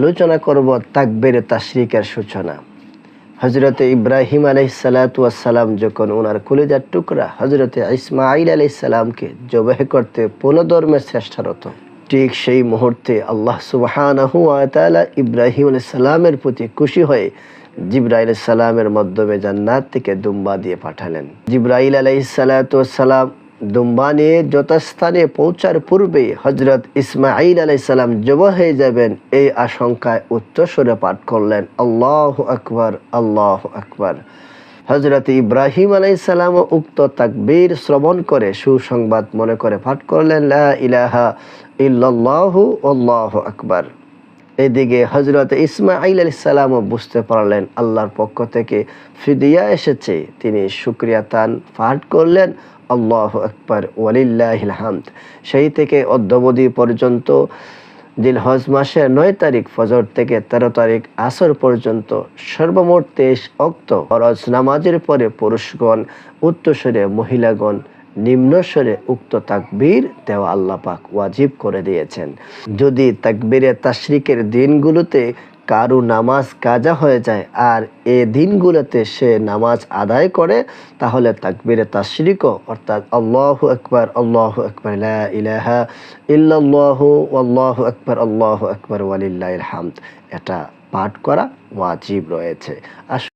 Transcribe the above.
আলোচনা করব তাকবের তাশরিকের সূচনা। হজরতে ইব্রাহিম আলাইসালাতাম যখন ওনার কলিজার টুকরা হজরতে ইসমাইল আলাইসালামকে জবাহ করতে পুনধর্মের চেষ্টারত ঠিক সেই মুহূর্তে আল্লাহ সুবাহানাহু আতালা ইব্রাহিম আলাইসালামের প্রতি খুশি হয়ে জিব্রাইল সালামের মাধ্যমে জান্নাত থেকে দুম্বা দিয়ে পাঠালেন। জিব্রাইল আলাইসালাতাম দুম্বা নিয়ে যথাস্থানে পৌঁছার পূর্বে হজরত ইসমাইল আলাইসাল্লাম জব হয়ে যাবেন এই আশঙ্কায় উচ্চস্বরে পাঠ করলেন, আল্লাহ আকবর আল্লাহ আকবর। হজরত ইব্রাহিম আলাইসাল্লাম উক্ত তাকবীর শ্রবণ করে সুসংবাদ মনে করে পাঠ করলেন, লা ইলাহা ইল্লাল্লাহু, আল্লাহু আকবার। এদিকে হজরত ইসমাইল আলাইসাল্লামও বুঝতে পারলেন আল্লাহর পক্ষ থেকে ফিদিয়া এসেছে। তিনি শুক্রিয়া তান পাঠ করলেন, আল্লাহ আকবর ওয়ালিল্লাহিল সেই থেকে অদ্যবধি পর্যন্ত দিলহজ মাসের নয় তারিখ ফজর থেকে তেরো তারিখ আসর পর্যন্ত সর্বমোট তেইশ অক্ত ফরজ নামাজের পরে পুরুষগণ উত্তরস্বরে মহিলাগণ নিম্নস্বরে উক্ত তাকবীর দেওয়া আল্লাহ পাক ওয়াজিব করে দিয়েছেন। যদি তাকবীরে তাশরিকের দিনগুলোতে কারু নামাজ কাজা হয়ে যায় আর এ দিনগুলোতে সে নামাজ আদায় করে, তাহলে তাকবীরে তাশরিকও, অর্থাৎ আল্লাহ আকবার আল্লাহ আকবার, লা ইলাহা ইল্লাল্লাহু, আল্লাহু আকবার আল্লাহু আকবার, ওয়ালিল্লাহিল হামদ। এটা পাঠ করা ওয়াজিব রয়েছে।